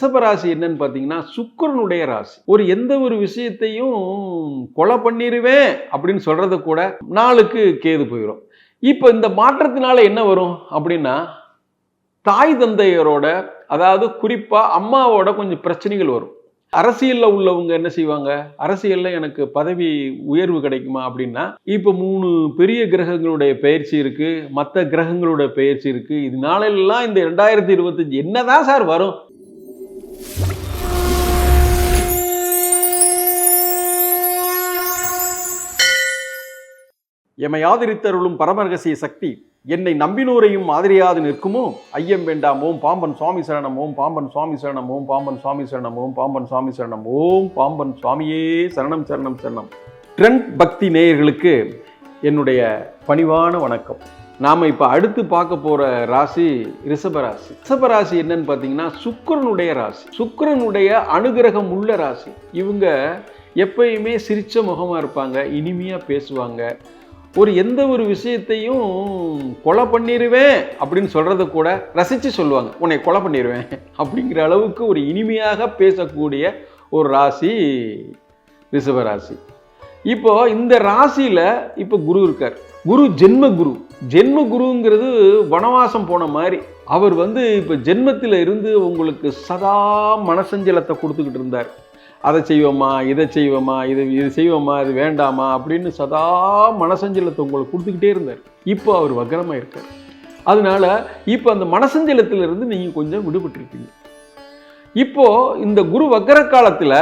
ரிஷபராசி என்னன்னு பார்த்தீங்கன்னா சுக்கரனுடைய ராசி. ஒரு எந்த ஒரு விஷயத்தையும் கொலை பண்ணிடுவேன் அப்படின்னு சொல்கிறத கூட நாளுக்கு கேது போயிடும் இப்போ இந்த மாற்றத்தினால என்ன வரும் அப்படின்னா தாய் தந்தையரோட அதாவது குறிப்பாக அம்மாவோட கொஞ்சம் பிரச்சனைகள் வரும். அரசியலில் உள்ளவங்க என்ன செய்வாங்க? அரசியலில் எனக்கு பதவி உயர்வு கிடைக்குமா அப்படின்னா இப்போ மூணு பெரிய கிரகங்களுடைய பயிற்சி இருக்குது மற்ற கிரகங்களுடைய பயிற்சி இருக்குது இதனாலெல்லாம் இந்த ரெண்டாயிரத்தி இருபத்தஞ்சு என்னதான் சார் வரும்? எமை ஆதரித்தருளும் பரமரகசிய சக்தி என்னை நம்பினோரையும் மாதிரியாது நிற்குமோ? ஐயம் வேண்டாம். ஓம் பாம்பன் சுவாமி சரணம். ஓம் பாம்பன் சுவாமி சரணம். ஓம் பாம்பன் சுவாமி சரணம். ஓம் பாம்பன் சுவாமி சரணம். ஓம் பாம்பன் சுவாமியே சரணம் சரணம் சரணம். ட்ரெண்ட் பக்தி நேயர்களுக்கு என்னுடைய பணிவான வணக்கம். நாம் இப்போ அடுத்து பார்க்க போகிற ராசி ரிஷபராசி ரிஷபராசி என்னன்னு பார்த்தீங்கன்னா சுக்கரனுடைய ராசி. சுக்கரனுடைய அனுகிரகம் உள்ள ராசி. இவங்க எப்பயுமே சிரிச்ச முகமாக இருப்பாங்க இனிமையாக பேசுவாங்க. ஒரு எந்த ஒரு விஷயத்தையும் கொலை பண்ணிடுவேன் அப்படின்னு சொல்கிறத கூட ரசித்து சொல்லுவாங்க. உன்னை கொலை பண்ணிடுவேன் அப்படிங்கிற அளவுக்கு ஒரு இனிமையாக பேசக்கூடிய ஒரு ராசி ரிஷபராசி இப்போ இந்த ராசியில் இப்போ குரு இருக்கார். குரு ஜென்ம குரு. ஜென்ம குருங்கிறது வனவாசம் போன மாதிரி. அவர் வந்து இப்போ ஜென்மத்தில் இருந்து உங்களுக்கு சதா மனசஞ்சலத்தை கொடுத்துக்கிட்டு இருந்தார். அதை செய்வோமா இதை செய்வோமா இது இது செய்வோமா இது வேண்டாமா அப்படின்னு சதா மனசஞ்சலத்தை உங்களுக்கு கொடுத்துக்கிட்டே இருந்தார். இப்போ அவர் வக்கரமாக இருக்கார் அதனால இப்போ அந்த மனசஞ்சலத்திலிருந்து நீங்கள் கொஞ்சம் விடுபட்டிருக்கீங்க. இப்போ இந்த குரு வக்கர காலத்தில்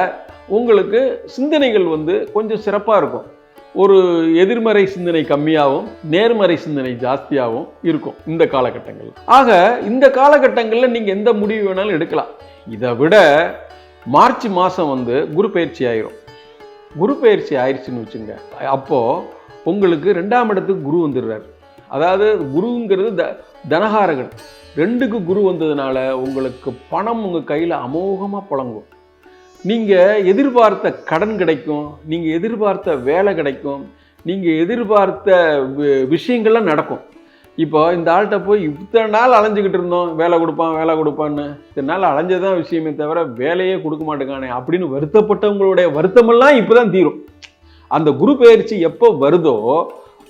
உங்களுக்கு சிந்தனைகள் வந்து கொஞ்சம் சிறப்பாக இருக்கும். ஒரு எதிர்மறை சிந்தனை கம்மியாகவும் நேர்மறை சிந்தனை ஜாஸ்தியாகவும் இருக்கும் இந்த காலகட்டங்கள் ஆக இந்த காலகட்டங்களில் நீங்கள் எந்த முடிவு வேணாலும் எடுக்கலாம். இதை விட மார்ச் மாதம் வந்து குரு பயிற்சி ஆயிரும். குரு பயிற்சி ஆயிடுச்சுன்னு வச்சுங்க அப்போது உங்களுக்கு ரெண்டாம் இடத்துக்கு குரு வந்துடுறாரு. அதாவது குருங்கிறது த தனகாரகன் ரெண்டுக்கு குரு வந்ததுனால உங்களுக்கு பணம் உங்கள் கையில் அமோகமாக புழங்கும். நீங்கள் எதிர்பார்த்த கடன் கிடைக்கும் நீங்கள் எதிர்பார்த்த வேலை கிடைக்கும் நீங்கள் எதிர்பார்த்த வி- விஷயங்கள்லாம் நடக்கும். இப்போ இந்த ஆள்கிட்ட போய் இத்தனை நாள் அலைஞ்சிக்கிட்டு இருந்தோம் வேலை கொடுப்பான் வேலை கொடுப்பான்னு. இத்தனை நாள் அலைஞ்சதான் விஷயமே தவிர வேலையே கொடுக்க மாட்டேங்கானே அப்படின்னு வருத்தப்பட்டவங்களுடைய வருத்தமெல்லாம் இப்போ தான் தீரும். அந்த குரு பயிற்சி எப்போ வருதோ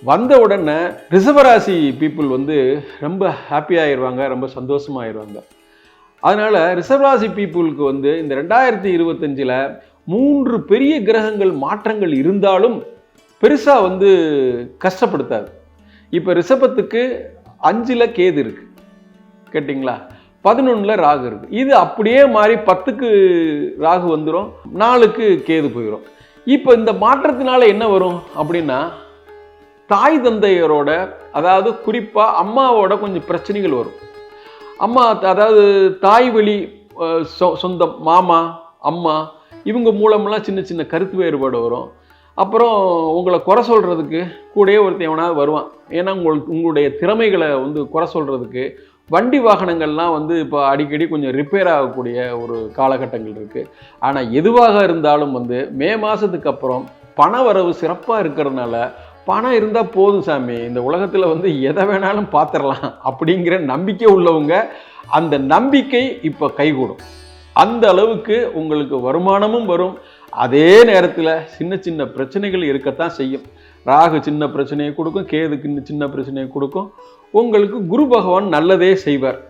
வந்த உடனே ரிசவராசி பீப்புள் வந்து ரொம்ப ஹாப்பி ஆயிடுவாங்க ரொம்ப சந்தோஷமாயிடுவாங்க அதனால் ரிசர்வ் ராசி பீப்புளுக்கு வந்து இந்த ரெண்டாயிரத்தி இருபத்தஞ்சில் மூன்று பெரிய கிரகங்கள் மாற்றங்கள் இருந்தாலும் பெருசாக வந்து கஷ்டப்படுத்தாது. இப்போ ரிஷபத்துக்கு அஞ்சில் கேது இருக்குது கேட்டிங்களா? பதினொன்றில் ராகு இருக்குது இது அப்படியே மாறி பத்துக்கு ராகு வந்துடும் நாலுக்கு கேது போயிடும் இப்போ இந்த மாற்றத்தினால என்ன வரும் அப்படின்னா தாய் தந்தையரோட அதாவது குறிப்பாக அம்மாவோட கொஞ்சம் பிரச்சனைகள் வரும். அம்மா அதாவது தாய் வழி சொ- சொந்தம் மாமா அம்மா இவங்க மூலமெல்லாம் சின்ன சின்ன கருத்து வேறுபாடு வரும். அப்புறம் உங்களை குறை சொல்கிறதுக்கு கூடயே ஒருத்தன் எவனாவது வருவான். ஏன்னா உங்களுக்கு உங்களுடைய திறமைகளை வந்து குறை சொல்கிறதுக்கு வண்டி வாகனங்கள்லாம் வந்து இப்போ அடிக்கடி கொஞ்சம் ரிப்பேர் ஆகக்கூடிய ஒரு காலகட்டங்கள் இருக்குது ஆனால் எதுவாக இருந்தாலும் வந்து மே மாதத்துக்கு அப்புறம் பண வரவு சிறப்பாக இருக்கிறதுனால பணம் இருந்தால் போதும் சாமி. இந்த உலகத்தில் வந்து எதை வேணாலும் பார்த்துடலாம் அப்படிங்கிற நம்பிக்கை உள்ளவங்க அந்த நம்பிக்கை இப்போ கைகூடும். அந்த அளவுக்கு உங்களுக்கு வருமானமும் வரும். அதே நேரத்தில் சின்ன சின்ன பிரச்சனைகள் இருக்கத்தான் செய்யும். ராகு சின்ன பிரச்சனையை கொடுக்கும் கேதுக்கு சின்ன பிரச்சனையை கொடுக்கும். உங்களுக்கு குரு பகவான் நல்லதே செய்வார்.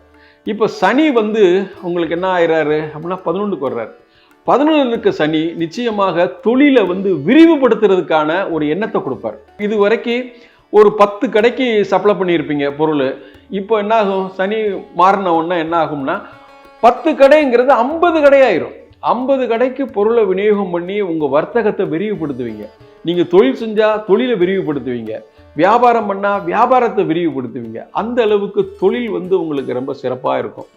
இப்போ சனி வந்து உங்களுக்கு என்ன ஆயிடுறாரு அப்படின்னா பதினொன்றுக்கு வர்றாரு. பதினொன்றுக்கு சனி நிச்சயமாக தொழிலை வந்து விரிவுபடுத்துறதுக்கான ஒரு எண்ணத்தை கொடுப்பார். இது வரைக்கும் ஒரு பத்து கடைக்கு சப்ளை பண்ணியிருப்பீங்க பொருள். இப்போ என்ன ஆகும் சனி மாறின ஒன்றா என்ன ஆகும்னா பத்து கடைங்கிறது ஐம்பது கடையாயிரும். ஐம்பது கடைக்கு பொருளை விநியோகம் பண்ணி உங்கள் வர்த்தகத்தை விரிவுபடுத்துவீங்க. நீங்கள் தொழில் செஞ்சால் தொழிலை விரிவுபடுத்துவீங்க. வியாபாரம் பண்ணால் வியாபாரத்தை விரிவுபடுத்துவீங்க. அந்த அளவுக்கு தொழில் வந்து உங்களுக்கு ரொம்ப சிறப்பாக இருக்கும்.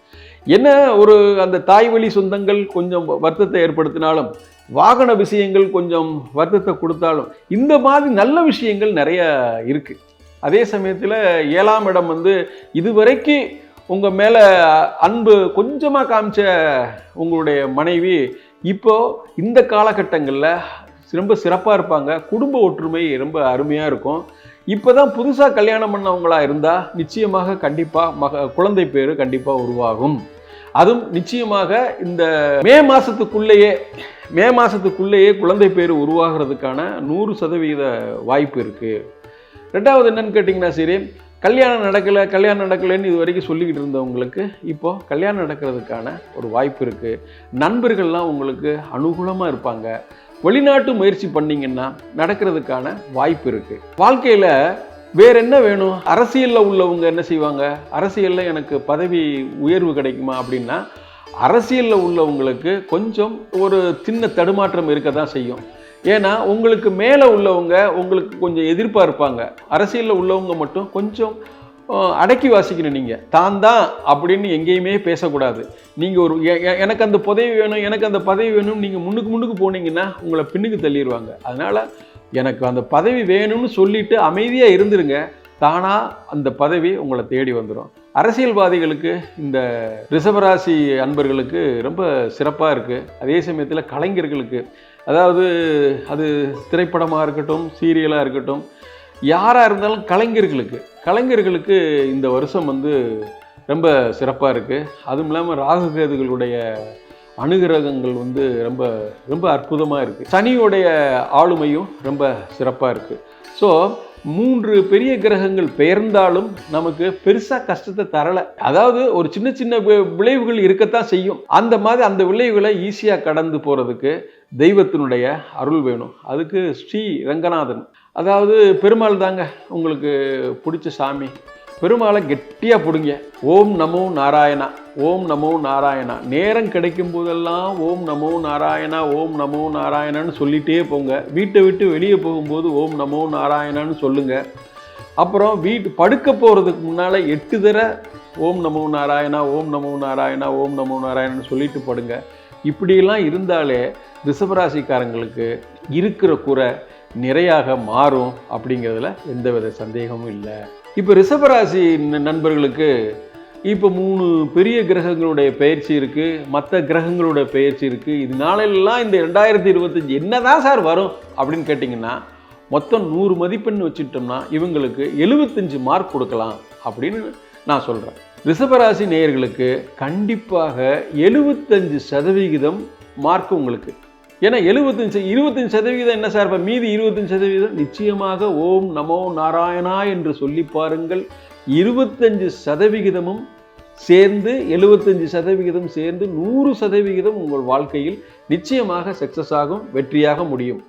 என்ன ஒரு அந்த தாய் வழி சொந்தங்கள் கொஞ்சம் வருத்தத்தை ஏற்படுத்தினாலும் வாகன விஷயங்கள் கொஞ்சம் வருத்தத்தை கொடுத்தாலும் இந்த மாதிரி நல்ல விஷயங்கள் நிறைய இருக்குது அதே சமயத்தில் ஏழாம் இடம் வந்து இதுவரைக்கும் உங்கள் மேலே அன்பு கொஞ்சமாக காமிச்ச உங்களுடைய மனைவி இப்போ இந்த காலகட்டங்களில் ரொம்ப சிறப்பாக இருப்பாங்க குடும்ப ஒற்றுமை ரொம்ப அருமையாக இருக்கும். இப்போ தான் புதுசாக கல்யாணம் பண்ணவங்களா இருந்தால் நிச்சயமாக கண்டிப்பாக மக குழந்தை பேர் கண்டிப்பாக உருவாகும். அதுவும் நிச்சயமாக இந்த மே மாதத்துக்குள்ளேயே மே மாதத்துக்குள்ளேயே குழந்தை பேர் உருவாகிறதுக்கான நூறு சதவீத வாய்ப்பு இருக்குது ரெண்டாவது என்னன்னு கேட்டிங்கன்னா சரி கல்யாணம் நடக்கலை கல்யாணம் நடக்கலைன்னு இது வரைக்கும் சொல்லிக்கிட்டு இருந்தவங்களுக்கு இப்போது கல்யாணம் நடக்கிறதுக்கான ஒரு வாய்ப்பு இருக்குது நண்பர்கள்லாம் உங்களுக்கு அனுகூலமாக இருப்பாங்க. வெளிநாட்டு முயற்சி பண்ணிங்கன்னா நடக்கிறதுக்கான வாய்ப்பு இருக்குது வாழ்க்கையில் வேற என்ன வேணும்? அரசியலில் உள்ளவங்க என்ன செய்வாங்க? அரசியலில் எனக்கு பதவி உயர்வு கிடைக்குமா அப்படின்னா அரசியலில் உள்ளவங்களுக்கு கொஞ்சம் ஒரு சின்ன தடுமாற்றம் இருக்க தான் செய்யும். ஏன்னா உங்களுக்கு மேலே உள்ளவங்க உங்களுக்கு கொஞ்சம் எதிர்பார்ப்பாங்க அரசியலில் உள்ளவங்க மட்டும் கொஞ்சம் அடக்கி வாசிக்கணும் நீங்கள் தான் தான் அப்படின்னு எங்கேயுமே பேசக்கூடாது. நீங்கள் ஒரு எ- எனக்கு அந்த பதவி வேணும் எனக்கு அந்த பதவி வேணும்னு நீங்கள் முன்னுக்கு முன்னுக்கு போனீங்கன்னா உங்களை பின்னுக்கு தள்ளிடுவாங்க அதனால் எனக்கு அந்த பதவி வேணும்னு சொல்லிட்டு அமைதியாக இருந்துருங்க. தானாக அந்த பதவி உங்களை தேடி வந்துடும் அரசியல்வாதிகளுக்கு இந்த ரிஷபராசி அன்பர்களுக்கு ரொம்ப சிறப்பாக இருக்குது அதே சமயத்தில் கலைஞர்களுக்கு அதாவது அது திரைப்படமாக இருக்கட்டும் சீரியலாக இருக்கட்டும் யாராக இருந்தாலும் கலைஞர்களுக்கு கலைஞர்களுக்கு இந்த வருஷம் வந்து ரொம்ப சிறப்பாக இருக்குது அதுவும் இல்லாமல் ராகுகேதுகளுடைய அனுகிரகங்கள் வந்து ரொம்ப ரொம்ப அற்புதமாக இருக்குது சனியோடைய ஆளுமையும் ரொம்ப சிறப்பாக இருக்குது ஸோ மூன்று பெரிய கிரகங்கள் பெயர்ந்தாலும் நமக்கு பெருசாக கஷ்டத்தை தரலை. அதாவது ஒரு சின்ன சின்ன விளைவுகள் இருக்கத்தான் செய்யும். அந்த மாதிரி அந்த விளைவுகளை ஈஸியாக கடந்து போகிறதுக்கு தெய்வத்தினுடைய அருள் வேணும். அதுக்கு ஸ்ரீ ரங்கநாதன். அதாவது பெருமாள் தாங்க உங்களுக்கு பிடிச்ச சாமி. பெருமாளை கெட்டியாக பிடுங்க. ஓம் நமோ நாராயணா ஓம் நமோ நாராயணா. நேரம் கிடைக்கும் போதெல்லாம் ஓம் நமோ நாராயணா ஓம் நமோ நாராயணான்னு சொல்லிகிட்டே போங்க. வீட்டை விட்டு வெளியே போகும்போது ஓம் நமோ நாராயணான்னு சொல்லுங்க. அப்புறம் வீட்டு படுக்க போகிறதுக்கு முன்னால் எட்டு தர ஓம் நமோ நாராயணா ஓம் நமோ நாராயணா ஓம் நமோ நாராயணன்னு சொல்லிட்டு படுங்க. இப்படியெல்லாம் இருந்தாலே ரிஷபராசிக்காரங்களுக்கு இருக்கிற குறை நிறையாக மாறும் அப்படிங்கிறதுல எந்தவித சந்தேகமும் இல்லை. இப்போ ரிஷபராசி நண்பர்களுக்கு இப்போ மூணு பெரிய கிரகங்களுடைய பயிற்சி இருக்குது மற்ற கிரகங்களோட பயிற்சி இருக்குது இதனாலெல்லாம் இந்த ரெண்டாயிரத்தி இருபத்தஞ்சி என்ன தான் சார் வரும் அப்படின்னு கேட்டிங்கன்னா மொத்தம் நூறு மதிப்பெண் வச்சுட்டோம்னா இவங்களுக்கு எழுபத்தஞ்சு மார்க் கொடுக்கலாம் அப்படின்னு நான் சொல்கிறேன் ரிஷபராசி நேயர்களுக்கு கண்டிப்பாக எழுபத்தஞ்சு சதவிகிதம் மார்க் உங்களுக்கு. ஏன்னா எழுபத்தஞ்சு இருபத்தஞ்சு சதவீதம் என்ன சார்? இப்போ மீதி இருபத்தஞ்சு சதவீதம் நிச்சயமாக ஓம் நமோ நாராயணா என்று சொல்லி பாருங்கள். இருபத்தஞ்சு சதவிகிதமும் சேர்ந்து எழுபத்தஞ்சு சதவிகிதம் சேர்ந்து நூறு சதவிகிதம் உங்கள் வாழ்க்கையில் நிச்சயமாக சக்ஸஸ் ஆகும் வெற்றியாக முடியும்.